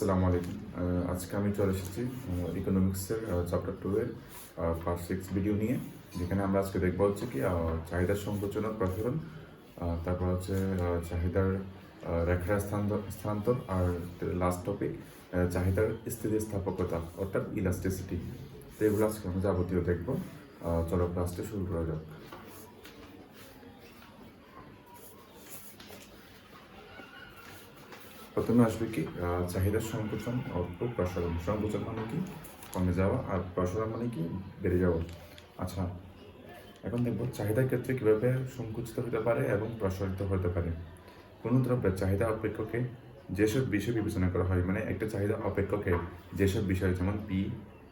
আসসালামু আলাইকুম। আজকে আমি চলে এসেছি ইকোনমিক্সের চ্যাপ্টার টু এর ফার্স্ট সিক্স ভিডিও নিয়ে, যেখানে আমরা আজকে দেখব হচ্ছে কি চাহিদার সংকোচন ও প্রসারণ তারপর হচ্ছে চাহিদার রেখার স্থানান্তর আর লাস্ট টপিক চাহিদার স্থিতিস্থাপকতা, অর্থাৎ ইলাস্টিসিটি তো এগুলো আজকে আমরা যাবতীয় দেখব। চলো ক্লাসটা শুরু করা যাক। প্রথমে আসবে কি? চাহিদার সংকোচন, অর্থ প্রসারণ সংকোচন মানে কি? কমে যাওয়া আর প্রসারণ মানে কি? বেড়ে যাওয়া। আচ্ছা এখন দেখব চাহিদার ক্ষেত্রে কীভাবে সংকুচিত হতে পারে এবং প্রসারিত হতে পারে। কোনো দ্রব্যের চাহিদা অপেক্ষকে যেসব বিষয় বিবেচনা করা হয় মানে একটা চাহিদা অপেক্ষকে যেসব বিষয়, যেমন P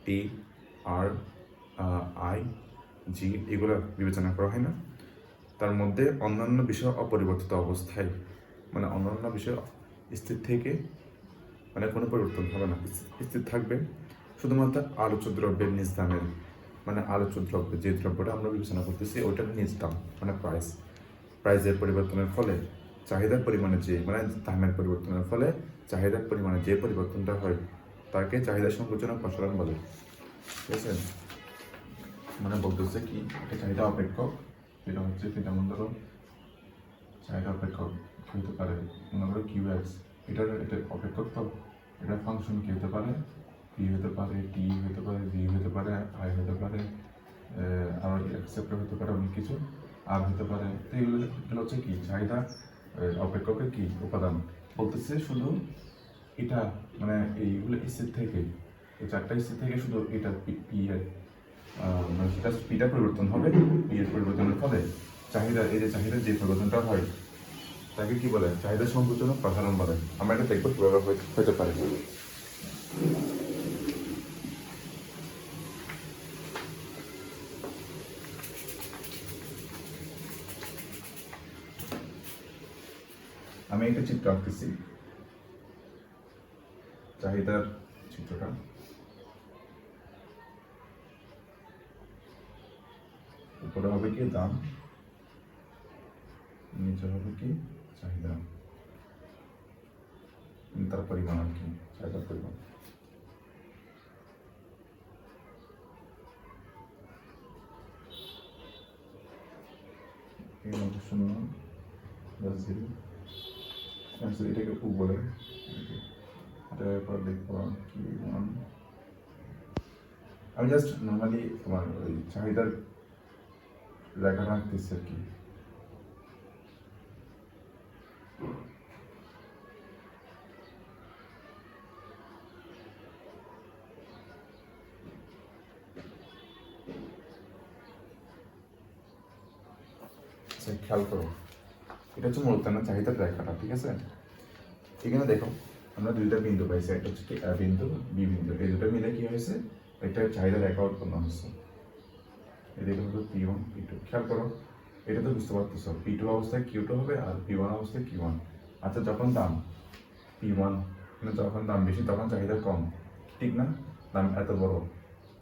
T R I G এগুলো বিবেচনা করা হয় না। তার মধ্যে অন্যান্য বিষয় অপরিবর্তিত অবস্থায় মানে অন্যান্য বিষয় স্থির থেকে মানে কোনো পরিবর্তন হবে না। স্থির থাকবে শুধুমাত্র আলোচ্য দ্রব্যের নিজ দামের মানে আলোচ্য দ্রব্য যে দ্রব্যটা আমরা বিবেচনা করতেছি ওটার নিজ দাম মানে প্রাইস প্রাইসের পরিবর্তনের ফলে, চাহিদার পরিমাণে যে মানে দামের পরিবর্তনের ফলে চাহিদার পরিমাণে যে পরিবর্তনটা হয়, তাকে চাহিদা সংকোচন প্রসারণ বলে। ঠিক আছে? মানে বলতেছে কি? একটা চাহিদা অপেক্ষক, যেটা হচ্ছে যেমন ধরো চাহিদা অপেক্ষক। হতে পারে। মনে করো কিউ এক্স এটার এটা অপেক্ষক তো এটা ফাংশন কি হতে পারে? পি হতে পারে টি হতে পারে ভি হতে পারে আই হতে পারে আর অ্যাকসেপ্ট হতে পারে অনেক কিছু। আর হতে পারে, তো এগুলো হচ্ছে কি? চাহিদা অপেক্ষকের কি? উপাদান। বলতেছে শুধু এটা মানে এইগুলো স্থির থেকে, এই চারটা স্থির থেকে শুধু এটা পি- এর মানে সেটা স্পিডটা পরিবর্তন হবে পি এর পরিবর্তনের ফলে। চাহিদা, এই যে চাহিদার যে পরিবর্তনটা হয় তাকে কি বলে? চাহিদা সংকোচন প্রসারণ বলে। আমরা এটা দেখব কীভাবে হতে পারে। আমি একটা চিত্র আঁকতেছি। চাহিদার চিত্রটা। উপরে হবে কি? দাম। নিচে হবে কি? চাহিদা তার পরিমাণ আর কি, চাহিদার পরিমাণ। শূন্য জিরো এটাকে উ বলে। তারপর দেখব কি ওয়ান আমি জাস্ট নর্মালি তোমার ওই চাহিদার লেখা রাখতেছি আর কি আচ্ছা, খেয়াল করো এটা হচ্ছে মূলত না চাহিদার রেখাটা ঠিক আছে? এখানে দেখো, আমরা দুইটা বিন্দু পাইছি একটা হচ্ছে বিন্দু বি বিন্দু। এই দুটো মিলে কি হয়েছে? একটা চাহিদা রেখা উৎপন্ন হচ্ছে এদিকে হলো পি ওয়ান পি টু খেয়াল করো, এটা তো বুঝতে পারতেছো। পি টু অবস্থায় কিউ টু হবে আর পি ওয়ান অবস্থায় কিউ ওয়ান আচ্ছা যখন দাম পি ওয়ান মানে যখন দাম বেশি, তখন চাহিদা কম। ঠিক না? দাম এত বড়।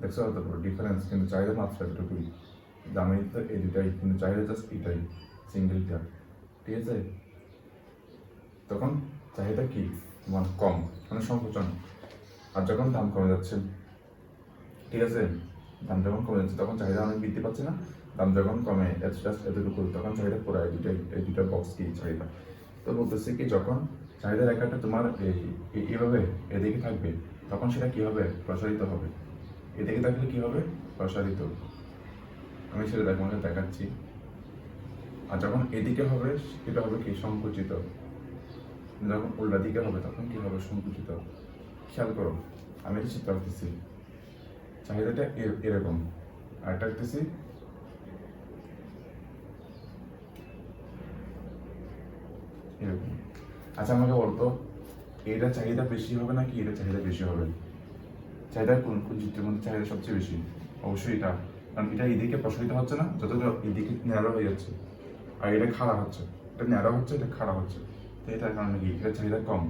দেখছ, এত বড় ডিফারেন্স কিন্তু চাহিদা মাত্র এতটুকুই। দামে তো এই দুটাই কিন্তু চাহিদা জাস্ট এটাই। সিঙ্গেলটা ঠিক আছে? তখন চাহিদা কি? মানে কম মানে সংকোচন। আর যখন দাম কমে যাচ্ছে, ঠিক আছে? দাম যখন কমে যাচ্ছে, তখন চাহিদা অনেক বৃদ্ধি পাচ্ছে না? দাম যখন কমে এতটুকু, তখন চাহিদা পুরো এই দুটাই এই দুটা বক্স কি চাহিদা? তো বলতেছি কি, যখন চাহিদা রেখাটা তোমার এই, এই- এইভাবে এদিকে থাকবে, তখন সেটা কি হবে প্রসারিত হবে? এদিকে থাকলে কি হবে প্রসারিত? আমি সেটা তোমাকে দেখাচ্ছি। আর যখন এদিকে হবে, সেটা হবে কি? সংকুচিত। যখন উল্টা দিকে হবে, তখন কি হবে? সংকুচিত। খেয়াল করো, আমি এটা চিত্র আঁকতেছি। চাহিদাটা এর- এরকম। আর এটা আঁকতেছি। এরকম। আচ্ছা আমাকে বলতো এটা চাহিদা বেশি হবে নাকি এটা চাহিদা বেশি হবে? চাহিদা কোন কোন চিত্রের মধ্যে চাহিদা সবচেয়ে বেশি? অবশ্যই এটা। কারণ এটা এদিকে প্রসারিত হচ্ছে না, যতটা এদিকে ন্যারো হয়ে যাচ্ছে। আর এটা খাড়া হচ্ছে। এটা ন্যাড়া হচ্ছে, এটা খাড়া হচ্ছে। তো এটার কারণে কি? এটা চাহিদা কম।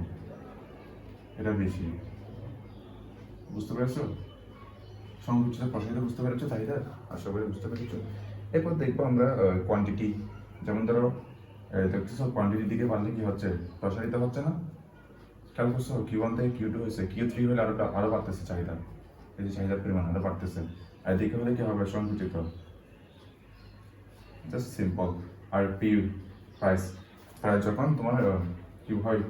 এটা বেশি। বুঝতে পেরেছ? সংকুচিত প্রসারিত বুঝতে পেরেছ চাহিদা? আশা করি বুঝতে পেরেছ। এরপর দেখব আমরা কোয়ান্টিটি যেমন ধরো দেখতেছো কোয়ান্টিটির দিকে বাড়লে কি হচ্ছে? প্রসারিত হচ্ছে না? খেয়াল করছ? কিউ ওয়ান থেকে কিউ টু হয়েছে। কিউ থ্রি হলে আরও আরও বাড়তেছে চাহিদা। এই যে চাহিদার পরিমাণ আরও বাড়তেছে। আর এদিকে হলে কি হবে? সংকুচিত। জাস্ট সিম্পল আর পি প্রাইস প্রাইস যখন তোমার কি হয়,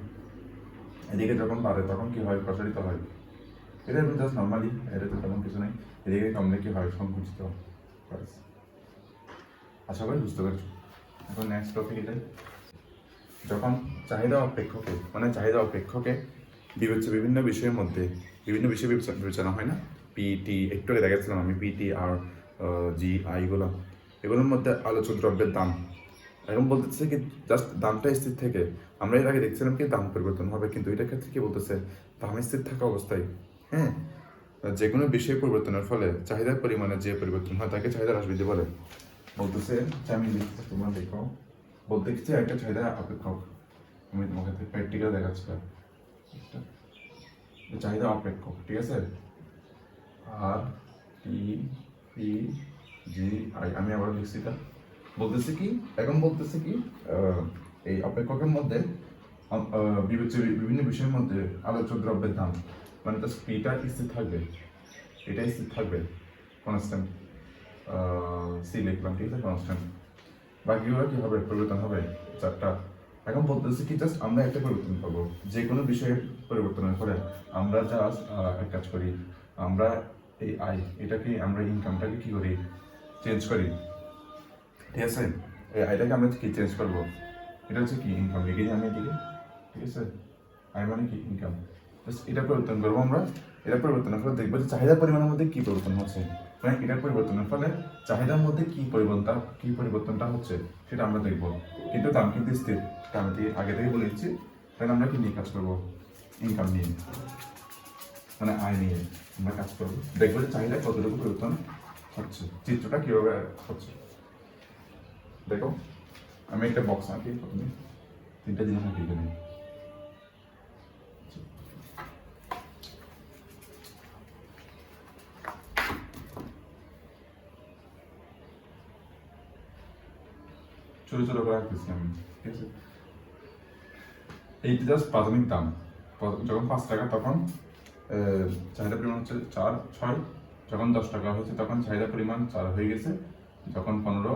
এদিকে যখন বাড়ে, তখন কি হয় প্রসারিত হয়। এটা জাস্ট নর্মালি এটাতে তেমন কিছু নেই। এদিকে কমলে কি হয়, সংকুচিত প্রাইস আশা করি বুঝতে পারছ। এখন নেক্সট টপিক এটাই। যখন চাহিদা অপেক্ষকে মানে চাহিদা অপেক্ষকে বিবেচ্য বিভিন্ন বিষয়ের মধ্যে, বিভিন্ন বিষয় বিবেচনা হয় না? পিটি একটু আগে দেখাচ্ছিলাম আমি পিটি আর জি আইগুলো এগুলোর মধ্যে আলোচ্য দ্রব্যের দাম এখন বলতেছে কি জাস্ট দামটা স্থির থেকে। আমরা এর আগে দেখছিলাম কি দাম পরিবর্তন হবে, কিন্তু এটার ক্ষেত্রে কি বলতেছে, দাম স্থির থাকা অবস্থায় হ্যাঁ? যে কোনো বিষয় পরিবর্তনের ফলে চাহিদার পরিমাণে যে পরিবর্তন হয়, তাকে চাহিদা হ্রাস বৃদ্ধি বলে। বলতেছে আমি লিখতেছি, তোমার দেখো বলতে কিছু একটা চাহিদা অপেক্ষক। আমি তোমাকে প্র্যাকটিক্যাল একটা চাহিদা অপেক্ষক, ঠিক আছে? আর টি পি জি আই আমি আবার লিখছি এটা বলতেছে কি, এখন বলতেছে কি এই অপেক্ষকের মধ্যে বিবেচ্য বিভিন্ন বিষয়ের মধ্যে আলোচ্য দ্রব্যের দাম মানে তো স্পিটা স্থির থাকবে, এটা স্থির থাকবে কনস্ট্যান্ট সি লিখলাম ঠিক আছে কনস্ট্যান্ট বাকিগুলো কি হবে? পরিবর্তন হবে, চারটা। এখন বলতেছি কি জাস্ট আমরা একটা পরিবর্তন পাবো যে কোনো বিষয়ের পরিবর্তনের ফলে আমরা জাস্ট এক কাজ করি, আমরা এই আই এটাকে আমরা ইনকামটাকে কী করি? চেঞ্জ করি। ঠিক আছে এই আইটাকে আমরা কি চেঞ্জ করব? এটা হচ্ছে কি ইনকাম লিখে দিই আমি এদিকে। ঠিক আছে? আই মানে কি ইনকাম এটা পরিবর্তন করব আমরা। এটা পরিবর্তনের ফলে দেখব যে চাহিদার পরিমাণের মধ্যে কি পরিবর্তন হচ্ছে। মানে এটা পরিবর্তনের ফলে চাহিদার মধ্যে কি পরিবর্তনটা কি পরিবর্তনটা হচ্ছে সেটা আমরা দেখব। কিন্তু দাম কিন্তু স্থির। আমি দিয়ে- আগে থেকে বলে দিচ্ছি, তাহলে আমরা কি নিয়ে কাজ করব? ইনকাম নিয়ে। মানে আয় নিয়ে আমরা কাজ করব। দেখব যে চাহিদা কতটুকু পরিবর্তন হচ্ছে। চিত্রটা কীভাবে হচ্ছে। দেখো, আমি একটা বক্স আঁকি প্রথমে। তিনটা জিনিস আঁকি এখানে ছোট ছোট করে আঁকতেছি আমি, ঠিক আছে? এইটা জাস্ট প্রাথমিক দাম। যখন পাঁচ টাকা, তখন চাহিদা পরিমাণ হচ্ছে চার, ছয়। যখন দশ টাকা হয়েছে, তখন চাহিদা পরিমাণ চার হয়ে গেছে। যখন পনেরো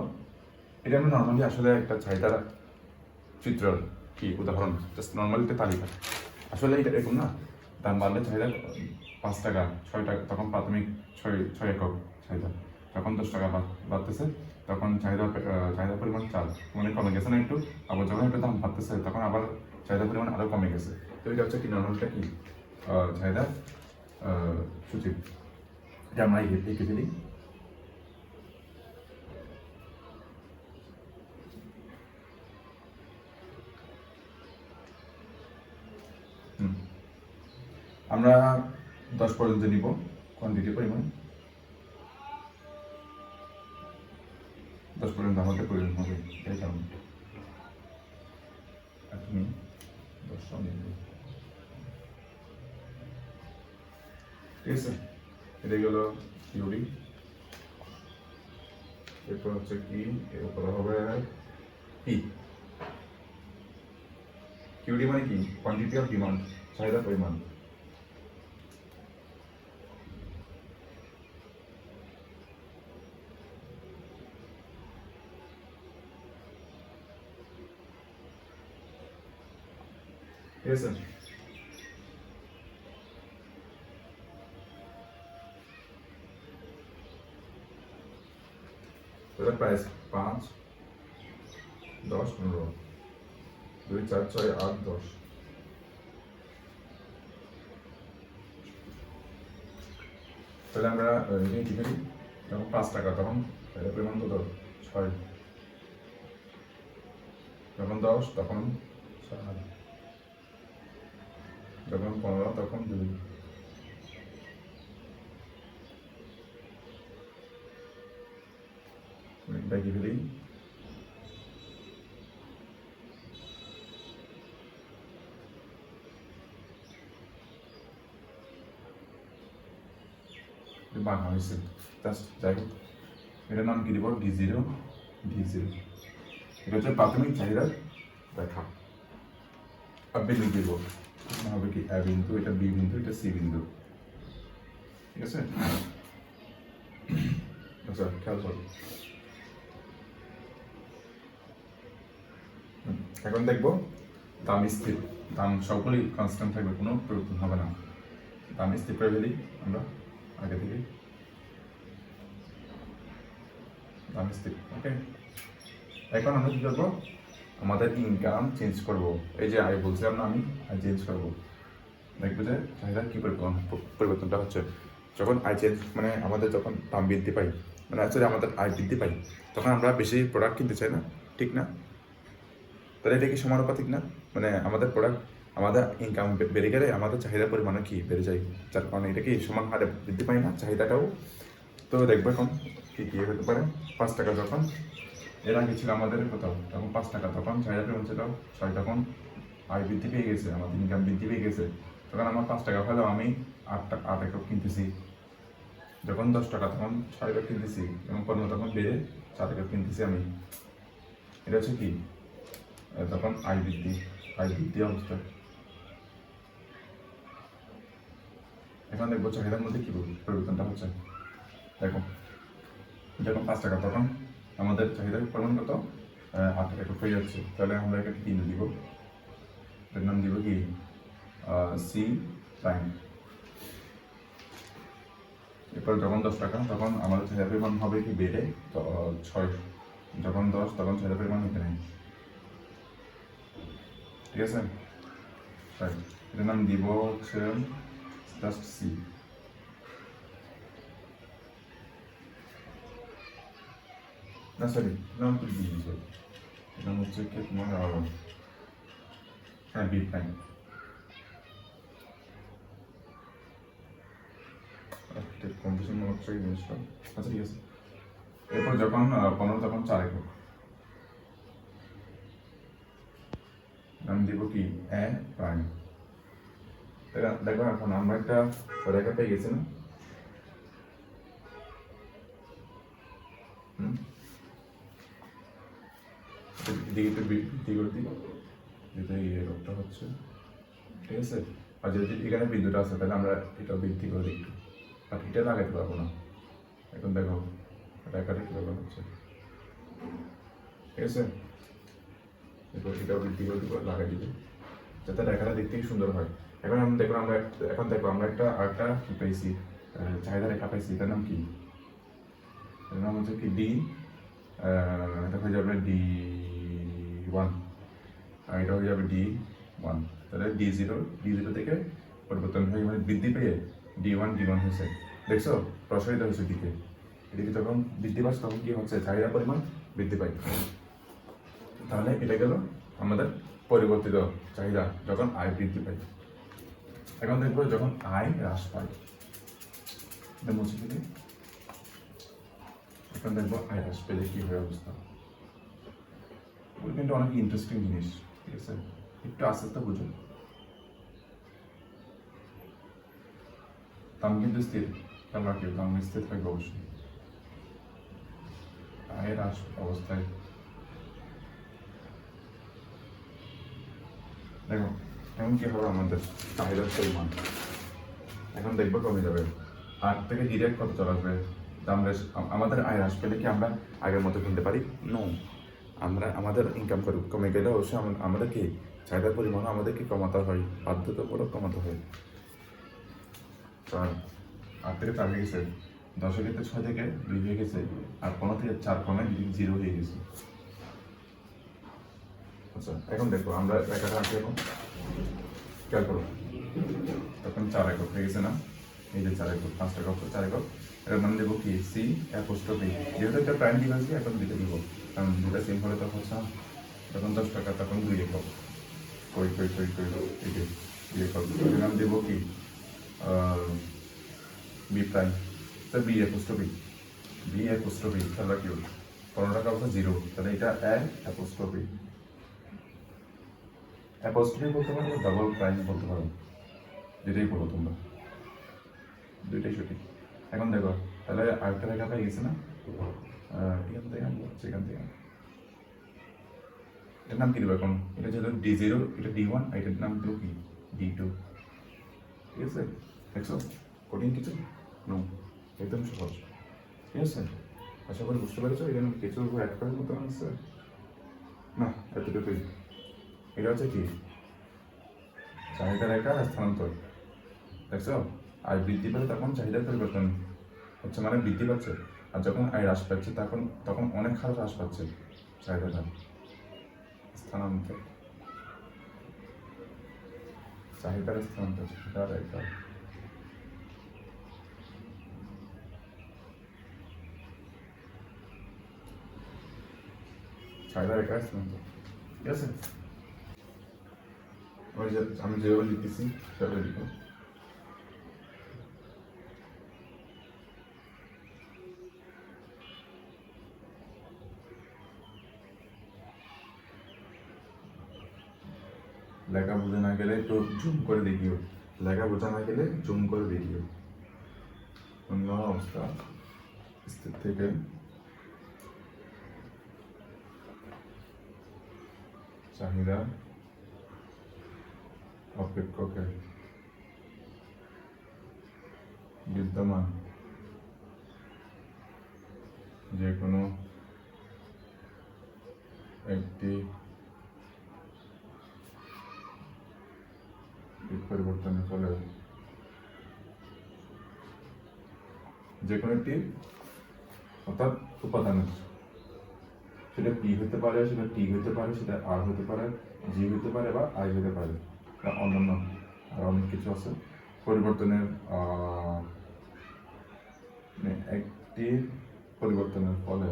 এটা আমরা নর্মালি আসলে একটা চাহিদার চিত্র কি উদাহরণ জাস্ট নর্মালি একটা তালিকা। আসলে এটা এরকম না, দাম বাড়লে চাহিদা পাঁচ টাকা ছয় টাকা তখন প্রাথমিক ছয় ছয় একক চাহিদা যখন দশ টাকা বাড়- বাড়তেছে, তখন চাহিদা চাহিদা পরিমাণ চার মানে কমে গেছে না একটু, আবার যখন একটু দাম বাড়তেছে, তখন আবার চাহিদা পরিমাণ আরও কমে গেছে। তো এটা হচ্ছে কি নর্মালটা কি? চাহিদা সূচি। এটা আমরা এই- এঁকে আমরা দশ পর্যন্ত নিব কোয়ান্টিটি পরিমাণ। দশ পর্যন্ত আমাদের প্রয়োজন হবে এই কারণে। ঠিক আছে? এটা গেল থিওরি এরপর হচ্ছে কি? এরপর হবে পি কিউডি মানে কি? কোয়ান্টিটি অফ ডিমান্ড চাহিদা পরিমাণ। ঠিক আছে প্রাইস পাঁচ দশ পনেরো দুই চার ছয় আট দশ তাহলে আমরা কি করি যখন পাঁচ টাকা, তখন তাহলে পরিমাণ ছয়। যখন দশ, তখন চার যখন পনেরো তখন দুই। কি ফেলি বাংলা হয়েছে এটার নাম কি দিব? ডি জিরো ডি জিরো এটা হচ্ছে প্রাথমিক চাহিদার দেখা দিব। এখানে হবে কি এ বিন্দু, এটা বি বিন্দু, এটা সি বিন্দু। ঠিক আছে? আচ্ছা খেয়াল এখন দেখব, দাম স্থির। দাম সবগুলোই কনস্ট্যান্ট থাকবে, কোনো পরিবর্তন হবে না। দাম স্থির করে ফেলি আমরা, আগে থেকে। দাম স্থির ওকে এখন আমরা কি করব? আমাদের ইনকাম চেঞ্জ করব। এই যে আয় বলছিলাম না আমি আয় চেঞ্জ করব। দেখব যে চাহিদার কী পরিবর্তন, পরিবর্তনটা হচ্ছে। যখন আয় চেঞ্জ মানে আমাদের যখন দাম বৃদ্ধি পাই মানে অ্যাকচুয়ালি আমাদের আয় বৃদ্ধি পাই, তখন আমরা বেশি প্রোডাক্ট কিনতে চাই না, ঠিক না? তাহলে এটা কি সমানুপাতিক না? মানে আমাদের প্রোডাক্ট আমাদের ইনকাম বেড়ে গেলে আমাদের চাহিদার পরিমাণও কি বেড়ে যায়? যার কারণে এটা কি সমান হারে বৃদ্ধি পায় না চাহিদাটাও? তো দেখব এখন কী কী হতে পারে। পাঁচ টাকা যখন এর আগে ছিল আমাদের কোথাও তখন পাঁচ টাকা, তখন চাহিদা পরিমাণ ছিল ছয় তখন আয় বৃদ্ধি পেয়ে গেছে আমাদের ইনকাম বৃদ্ধি পেয়ে গেছে। তখন আমার পাঁচ টাকা হলেও আমি আট টাকা আট একক কিনতেছি। যখন দশ টাকা, তখন ছয় একক কিনতেছি, এবং পনেরো তখন বেড়ে চার একক কিনতেছি আমি। এটা হচ্ছে কি? তখন আয় বৃদ্ধি আয় বৃদ্ধি অবস্থা। এখন দেখব চাহিদার মধ্যে কি পরিবর্তনটা হচ্ছে? দেখো, যখন পাঁচ টাকা, তখন আমাদের চাহিদার পরিমাণ কত আট টাকা হয়ে যাচ্ছে। তাহলে আমরা এখানে তিন দিব। এর নাম দিব কি? সি প্রাইম এরপর যখন দশ টাকা, তখন আমাদের চাহিদা পরিমাণ হবে কি বেড়ে? তো, ছয়, যখন দশ, তখন চাহিদার পরিমাণ এখানে ঠিক আছে? এটার নাম দিব হচ্ছে জাস্ট সি না সরি নাম তো বি সরি এটা হচ্ছে কি তোমার আহ, হ্যাঁ বি প্রাইম। কম্পিটিশন মনে হচ্ছে জিনিসটা। আচ্ছা ঠিক আছে। এরপর যখন পনেরো তখন চার একক। নাম দিব কি? A prime. দেখো এখন আমরা একটা রেখা পেয়ে গেছি না? এদিকে একটু বৃদ্ধি করে দিই। যেটা এই রোগটা হচ্ছে। ঠিক আছে? আর যদি এখানে বিদ্যুৎ আছে, তাহলে আমরা এটা বৃদ্ধি করে দিই একটু। আর এটা লাগাইতে পারব না। এখন দেখো রেখাটা কীভাবে হচ্ছে। ঠিক আছে? এরপর এটাও বৃদ্ধি করে দিব, লাগাই দিবে। যাতে রেখাটা দেখতে সুন্দর হয়। এখন আমি দেখো আমরা এখন দেখো, আমরা একটা আরেকটা কি পাইছি চাহিদা রেখা পাইছি এটার নাম কি? এটার নাম হচ্ছে কি? ডি। এটা হয়ে যাবে ডি ওয়ান আর এটা হয়ে যাবে ডি ওয়ান তাহলে ডি জিরো ডি জিরো থেকে পরিবর্তন হয়ে মানে বৃদ্ধি পেয়ে ডি ওয়ান ডি ওয়ান হয়েছে। দেখছ? প্রসারিত হয়েছে দিকে এদিকে যখন বৃদ্ধি পাচ্ছে, তখন কি হচ্ছে? চাহিদার পরিমাণ বৃদ্ধি পায়। তাহলে এটা গেল আমাদের পরিবর্তিত চাহিদা, যখন আয় বৃদ্ধি পায়। এখন দেখব যখন আয় হ্রাস পায়। মুছে এখন দেখব আয় হ্রাস পেলে কি হয় অবস্থা। ওগুলো কিন্তু অনেক ইন্টারেস্টিং জিনিস, ঠিক আছে? একটু আস্তে আস্তে বুঝুন। দাম কিন্তু স্থির খেয়াল রাখিও দাম স্থির থাকবে অবশ্যই। আয়ের হ্রাস অবস্থায়। দেখো, এখন কি হবে আমাদের? চাহিদার পরিমাণ এখন দেখব কমে যাবে। আট থেকে ডিরেক্ট কত চলে আসবে? আমাদের আয় হ্রাস পেলে কি আমরা আগের মতো কিনতে পারি? নো আমরা, আমাদের ইনকাম করি। কমে গেলে অবশ্যই আম- আমাদের কি চাহিদার পরিমাণ আমাদেরকে কমাতে হয়? বাধ্যতামূলক কমাতে হয়। চার আট থেকে চার হয়ে গেছে। দশের ক্ষেত্রে ছয় থেকে দুই হয়ে গেছে। আর পনেরো থেকে চার কমে জিরো হয়ে গেছে। আচ্ছা এখন দেখো, আমরা রেখাটা আঁকি এখন। খেয়াল করো। তখন চার একক হয়ে গেছে না? এই যে চার একক পাঁচ একক, চার একক। এর মানে দেবো কি? সি অ্যাপোস্ট্রফি যেহেতু একটা প্রাইম ডিভাইস এখন দিতে দিব। কারণ দুটা সিম হলে তখন হচ্ছে তখন দশ টাকা, তখন দুই একক। কই কই কই কই, এই দুই একক। এর দেবো কি? B prime. তো বি অ্যাপোস্ট্রফি বি অ্যাপোস্ট্রফি তাহলে কি পনেরো টাকা অবস্থা জিরো তাহলে এটা এক অ্যাপোস্ট্রফি অ্যাপোস্ট্রফি বলতে পারো ডাবল প্রাইস বলতে পারো। যেটাই বলো তোমরা। দুইটাই সঠিক। এখন দেখো, তাহলে আরেকটা রেখা পেয়ে গেছে না? এখান থেকে আনব, সেখান থেকে এটার নাম কি দেবো এখন এটা যেহেতু ডি জিরো এটা ডি ওয়ান এটার নাম দেবো কি? ডি টু ঠিক আছে? দেখছ? কঠিন কিছু? নো একদম সহজ। ঠিক আছে? আশা করি বুঝতে পেরেছ? এখানে কিছু অ্যাড করার মতো আছে না, এতটুকুই। এটা হচ্ছে কি? চাহিদা রেখা স্থানান্তর। দেখছ? আয় বৃদ্ধি পেলে তখন চাহিদার পরিবর্তন। হচ্ছে মানে বৃদ্ধি পাচ্ছে। আর যখন আয় হ্রাস পাচ্ছে, তখন তখন অনেক হার হ্রাস পাচ্ছে চাহিদাটা স্থানান্তর। চাহিদার স্থানান্তর রেখা চাহিদা। রেখা স্থানান্তর। ঠিক আছে? আমি যেভাবে লিখতেছি, সেভাবে লিখো। লেখা বোঝা না গেলে একটু জুম করে দেখিও লেখা বোঝা না গেলে জুম করে দেখিও অবস্থা। স্থির থেকে। চাহিদা। অপেক্ষকের বিদ্যমান। যে কোনো একটি দিক পরিবর্তনের ফলে যে কোনো একটি অর্থাৎ উপাদানের। সেটা পি হতে পারে, সেটা টি হতে পারে, সেটা আর হতে পারে জি হতে পারে বা আই হতে পারে। বা অন্যান্য আর অনেক কিছু আছে। পরিবর্তনের মানে একটি পরিবর্তনের ফলে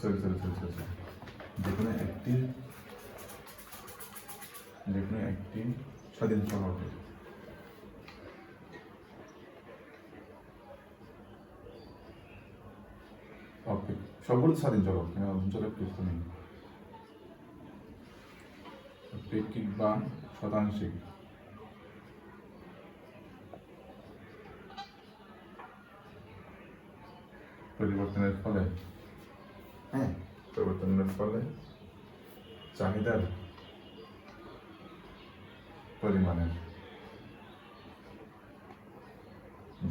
সরি সরি সরি সরি যে কোনো একটি যে কোনো একটি স্বাধীন চলকে সবগুলো স্বাধীন চলক অধীন চলক কিছু নেই বা শতাংশিক পরিবর্তনের ফলে হ্যাঁ পরিবর্তনের ফলে চাহিদার পরিমাণের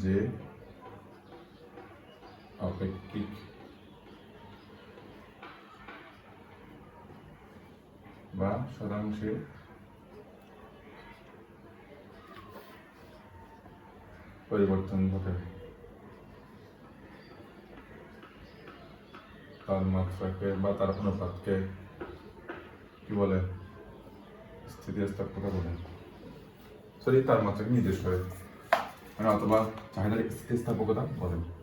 যে আপেক্ষিক বা শতাংশে পরিবর্তন ঘটে। তার মাত্রাকে বা তার অনুপাতকে কি বলে? স্থিতিস্থাপকতা বলে। সরি তার মাত্রাকে নির্দেশ করে। মানে অথবা চাহিদার স্থিতিস্থাপকতা বলে।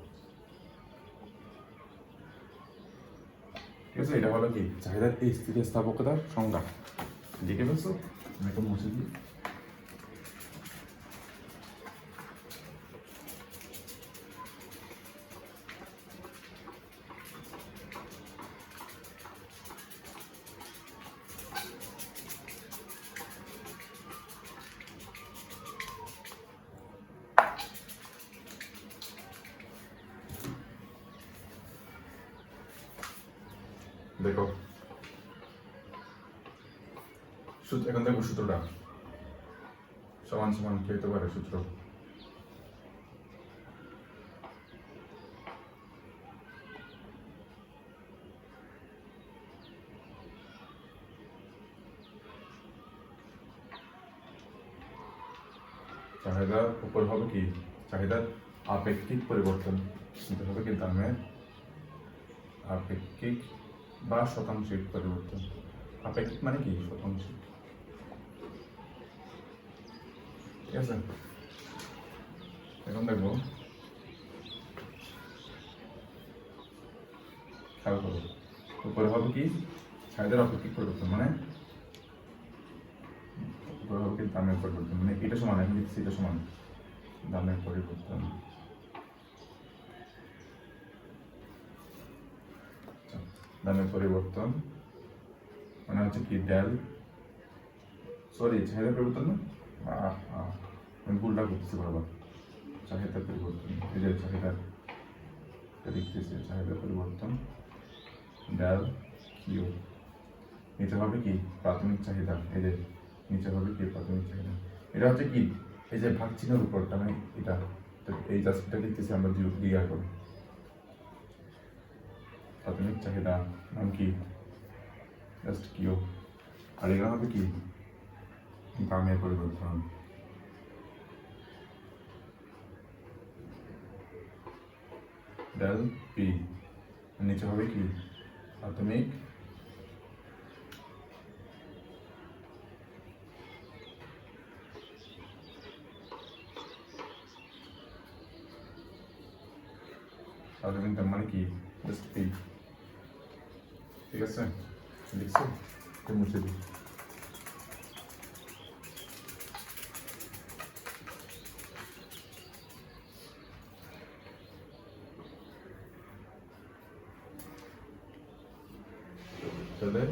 ঠিক আছে এটা হলো কি? চাহিদার এই স্থিতিস্থাপকতার সংজ্ঞা। দেখে ফেলছো? আমি একটু মুছে দিই। দেখো। এখন দেখো সূত্রটা। সমান সমান পারে সূত্র? উপর হবে কি? চাহিদার আপেক্ষিক পরিবর্তন। হবে কি আপেক্ষিক বা শতাংশিক পরিবর্তন আপেক্ষিক মানে কি? শতাংশিক ঠিক আছে? এখন দেখব। খেয়াল করব উপরে হবে কি? চাহিদার আপেক্ষিক পরিবর্তন মানে? উপরে হবে কি? দামের পরিবর্তন মানে এটা সমান এখন লিখছি এটা সমান। দামের পরিবর্তন। দামের পরিবর্তন। মানে হচ্ছে কি ডেল সরি চাহিদা পরিবর্তন না? আমি ভুলটা করতেছি বারবার। চাহিদা পরিবর্তন, এই যে চাহিদা লিখতেছি চাহিদা পরিবর্তন ডেল কিউ নিচে হবে কি? প্রাথমিক চাহিদা। এই যে নিচে হবে কি? প্রাথমিক চাহিদা। এটা হচ্ছে কি? এই যে ভাগ চিহ্নের উপরটা মানে এটা। এই জাস্টটা লিখতেছি আমরা ক্লিয়ার করে প্রাথমিক চাহিদা। নাম কি জাস্ট কিও আর এগুলো হবে কি বামের পরিবর্তন ডেল পি নিচে হবে কি প্রাথমিক প্রাথমিক দাম মানে কি জাস্ট পি ঠিক আছে লিখছো মুছে দিই তাহলে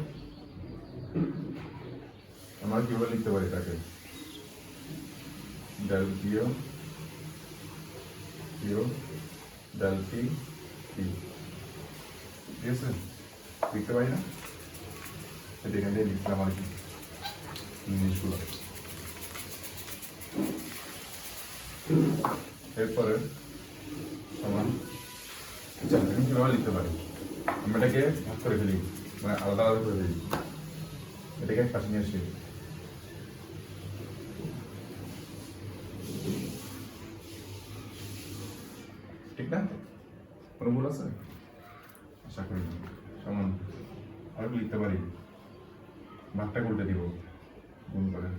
আমরা কীভাবে লিখতে পারি তাকে? Del PO PO del P. P. ঠিক আছে লিখতে পারি না সেটা এখান থেকে লিখলাম আর কি জিনিসগুলো এরপরে সমান কীভাবে লিখতে পারি আমি এটাকে ভাগ করে ফেলি মানে আলাদা আলাদা করে ফেলি এটাকে কাছে নিয়ে আসি ঠিক না কোনো ভুল আছে আশা করি না সমান আরও কি লিখতে পারি ভাগটা করতে দিব গুণ করে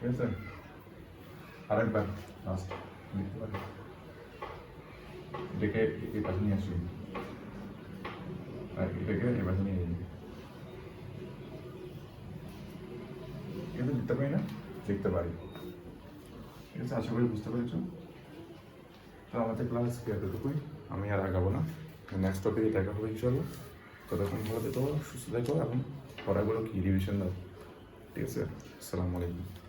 ঠিক আছে আরেকবার লাস্ট লিখতে পারি। এটাকে এই পাশে নিয়ে আসি আর এটাকে এই পাশে নিয়ে যাই কিন্তু লিখতে পারি না লিখতে পারি। ঠিক আছে, আশা করি বুঝতে পেরেছ। তো আমাদের ক্লাস এতটুকুই? আমি আর আগাবো না। নেক্সট টপিকে দেখা হবে ইনশাল্লাহ ততক্ষণ ভালো থেকো, সুস্থ থেকো, এবং পড়াগুলো কি রিভিশন দাও। ঠিক আছে, আসসালামু আলাইকুম।